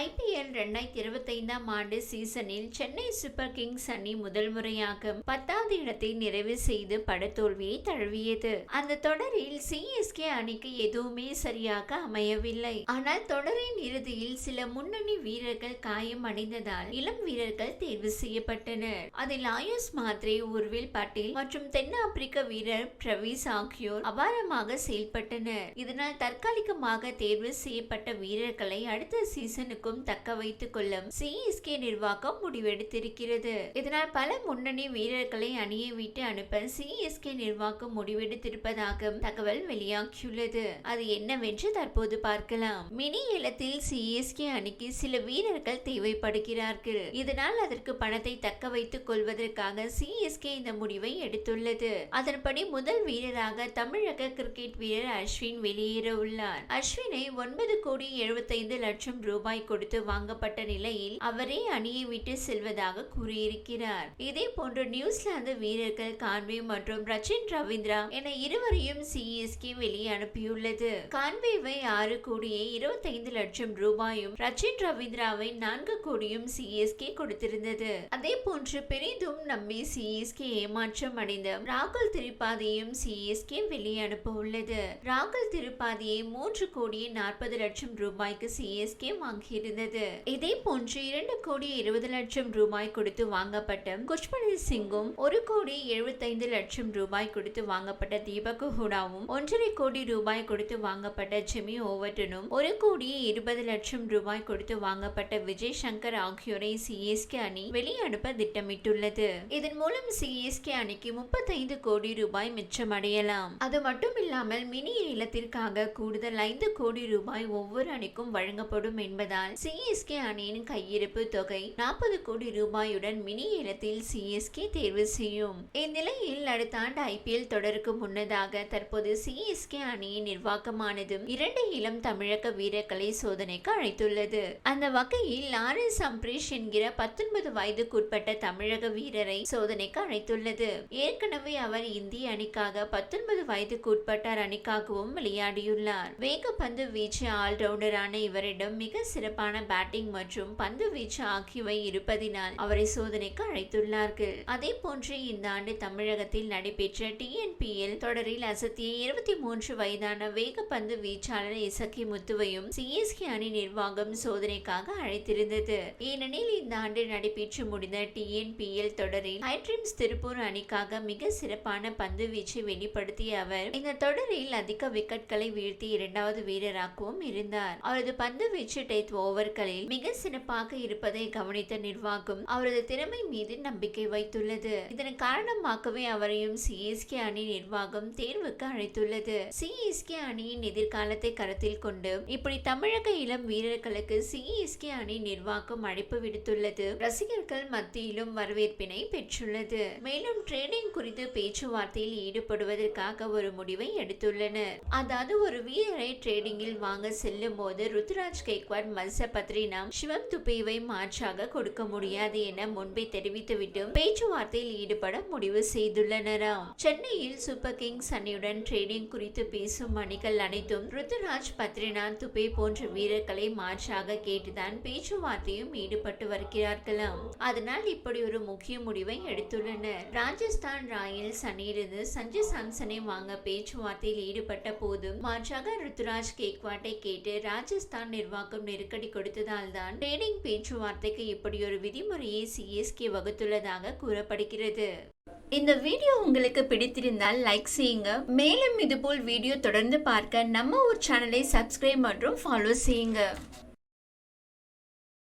IPL ரெண்டாயிரத்தி இருபத்தைந்தாம் ஆண்டு சீசனில் சென்னை சூப்பர் கிங்ஸ் அணி முதல் முறையாக பத்தாவது இடத்தை நிறைவு செய்து படத்தோல்வியை தழுவியது. அந்த தொடரில் சிஎஸ்கே அணிக்கு எதுவுமே சரியாக அமையவில்லை. ஆனால் தொடரின் இறுதியில் சில முன்னணி வீரர்கள் காயம் அடைந்ததால் இளம் வீரர்கள் தேர்வு செய்யப்பட்டனர். அதில் ஆயுஷ் மாத்ரே உர்வில் பட்டேல் மற்றும் தென்னாப்பிரிக்க வீரர் பிரவீஸ் ஆகியோர் அபாரமாக செயல்பட்டனர். இதனால் தற்காலிகமாக தேர்வு செய்யப்பட்ட வீரர்களை அடுத்த சீசனுக்கு சீசனுக்கும் தக்க வைத்துக் கொள்ளும் சிஎஸ்கே நிர்வாகம் முடிவெடுத்திருக்கிறது. இதனால் பல முன்னணி வீரர்களை அணியை விட்டு அனுப்ப சிஎஸ்கே நிர்வாகம் முடிவெடுத்திருப்பதாக தகவல் வெளியாகியுள்ளது. அது என்னவென்று தற்போது பார்க்கலாம். மினி ஏலத்தில் சிஎஸ்கே அணிக்கு சில வீரர்கள் தேவைப்படுகிறார்கள். இதனால் அதற்கு பணத்தை தக்க வைத்துக் கொள்வதற்காக சிஎஸ்கே இந்த முடிவை எடுத்துள்ளது. அதன்படி முதல் வீரராக தமிழக கிரிக்கெட் வீரர் அஸ்வின் வெளியேற உள்ளார். அஸ்வினை ஒன்பது கோடி எழுபத்தைந்து லட்சம் ரூபாய் கொடுத்து வாங்கப்பட்ட நிலையில் அவரே அணியை விட்டு செல்வதாக கூறியிருக்கிறார். இதே போன்று நியூசிலாந்து வீரர்கள் கான்வே மற்றும் ரச்சின் ரவீந்திரா என இருவரையும் சிஎஸ்கே வெளியே அனுப்பியுள்ளது. கான்வேவை ஆறு கோடியே இருபத்தைந்து லட்சம் ரூபாயும் ரச்சின் ரவீந்திராவை நான்கு கோடியும் சிஎஸ்கே கொடுத்திருந்தது. அதே போன்று பெரிதும் நம்பி சிஎஸ்கே ஏமாற்றம் அடைந்த ராகுல் திரிபாதியும் சிஎஸ்கே வெளியே அனுப்ப உள்ளது ராகுல் திரிபாதியை மூன்று கோடியே நாற்பது லட்சம் ரூபாய்க்கு சிஎஸ்கே இருந்தது. இதே போன்று இரண்டு கோடி இருபது லட்சம் ரூபாய் கொடுத்து வாங்கப்பட்ட குஷ்மனீர் சிங்கும் ஒரு கோடி எழுபத்தைந்து லட்சம் ரூபாய் கொடுத்து வாங்கப்பட்ட தீபக் ஹுடாவும் ஒன்றரை கோடி ரூபாய் கொடுத்து வாங்கப்பட்ட ஜெமி ஓவர்டனும் ஒரு கோடி இருபது லட்சம் ரூபாய் கொடுத்து வாங்கப்பட்ட விஜய் சங்கர் ஆகியோரை சிஎஸ்கே அணி வெளியனுப்ப திட்டமிட்டுள்ளது. இதன் மூலம் சிஎஸ்கே அணிக்கு முப்பத்தைந்து கோடி ரூபாய் மிச்சமடையலாம். அது மட்டும் இல்லாமல் மினி ஏலத்திற்காக கூடுதல் ஐந்து கோடி ரூபாய் ஒவ்வொரு அணிக்கும் வழங்கப்படும் என்பதால் சிஎஸ்கே அணியின் கையிருப்பு தொகை நாற்பது கோடி ரூபாயுடன் மினி ஏலத்தில் சிஎஸ்கே தேர்வு செய்யும். இந்நிலையில் அடுத்த ஆண்டு ஐபிஎல் தொடருக்கு முன்னதாக தற்போது சிஎஸ்கே அணியின் நிர்வாகமானது இரண்டு இளம் தமிழக வீரர்களை சோதனைக்கு அழைத்துள்ளது. அந்த வகையில் ஆர் எஸ் அம்பரீஷ் என்கிற பத்தொன்பது வயதுக்குட்பட்ட தமிழக வீரரை சோதனைக்கு அழைத்துள்ளது. ஏற்கனவே அவர் இந்திய அணிக்காக பத்தொன்பது வயதுக்குட்பட்டார் அணிக்காகவும் விளையாடியுள்ளார். வேகப்பந்து வீச்சு ஆல்ரவுண்டரான இவரிடம் மிக சிறப்பு சிறப்பான பேட்டிங் மற்றும் பந்து வீச்சு ஆகியவை இருப்பதினால் அவரை சோதனைக்கு அழைத்துள்ளார்கள். அதே போன்று இந்த ஆண்டு தமிழகத்தில் நடைபெற்ற டிஎன்பிஎல் தொடரில் அசத்திய இருபத்தி மூன்று வயதான வேகப்பந்து வீச்சாளர் இசக்கி முத்துவையும் சிஎஸ்கே அணி நிர்வாகம் சோதனைக்காக அழைத்திருந்தது. ஏனெனில் இந்த ஆண்டு நடைபெற்று முடிந்த டிஎன்பிஎல் தொடரில் ஹைட்ரிம்ஸ் திருப்பூர் அணிக்காக மிக சிறப்பான பந்து வீச்சை வெளிப்படுத்திய அவர் இந்த தொடரில் அதிக விக்கெட்களை வீழ்த்தி இரண்டாவது வீரராகவும் இருந்தார். அவரது பந்து வீச்சு டெய்த் ஓவர்களில் மிக சிறப்பாக இருப்பதை கவனித்த நிர்வாகம் அவரது திறமை மீது நம்பிக்கை வைத்துள்ளது. இதன் காரணமாகவே அவரையும் சிஎஸ்கே அணி நிர்வாகம் தேர்வுக்கு அழைத்துள்ளது. சிஎஸ்கே அணியின் எதிர்காலத்தை கருத்தில் கொண்டு இப்படி தமிழக இளம் வீரர்களுக்கு சிஎஸ்கே அணி நிர்வாகம் அழைப்பு விடுத்துள்ளது. ரசிகர்கள் மத்தியிலும் வரவேற்பினை பெற்றுள்ளது. மேலும் ட்ரேடிங் குறித்து பேச்சுவார்த்தையில் ஈடுபடுவதற்காக ஒரு முடிவை எடுத்துள்ளனர். அதாவது ஒரு வீரரை ட்ரேடிங்கில் வாங்க செல்லும் போது ருத்ராஜ் கெய்க்வாட் மல்ச பத்ரினா சிவம் துபேவை மாற்றாக கொடுக்க முடியாது என முன்பே தெரிவித்துவிட்டு பேச்சுவார்த்தையில் ஈடுபட முடிவு செய்துள்ளனராம். சென்னையில் சூப்பர் கிங்ஸ் அணியுடன் ட்ரேடிங் குறித்து பேசும் அணிகள் அனைத்தும் ருத்ராஜ் பத்ரினா துபே போன்ற வீரர்களை மாற்றாக கேட்டுதான் பேச்சுவார்த்தையும் ஈடுபட்டு வருகிறார்களாம். அதனால் இப்படி ஒரு முக்கிய முடிவை எடுத்துள்ளனர். ராஜஸ்தான் ராயல்ஸ் அணியிலிருந்து சஞ்சு சாம்சனை வாங்க பேச்சுவார்த்தையில் ஈடுபட்ட போதும் மாற்றாக ருத்துராஜ் கேக்வாட்டை கேட்டு ராஜஸ்தான் நிர்வாகம் நெருக்கடி கொடுத்ததால் தான் ட்ரேடிங் பேச்சுவார்த்தைக்கு இப்படி ஒரு விதிமுறையை சிஎஸ்கே வகுத்துள்ளதாக கூறப்படுகிறது. இந்த வீடியோ உங்களுக்கு பிடித்திருந்தால் லைக் செய்யுங்க. மேலும் இதுபோல் வீடியோ தொடர்ந்து பார்க்க நம்ம ஒரு சேனலை சப்ஸ்கிரைப் மற்றும் ஃபாலோ செய்யுங்க.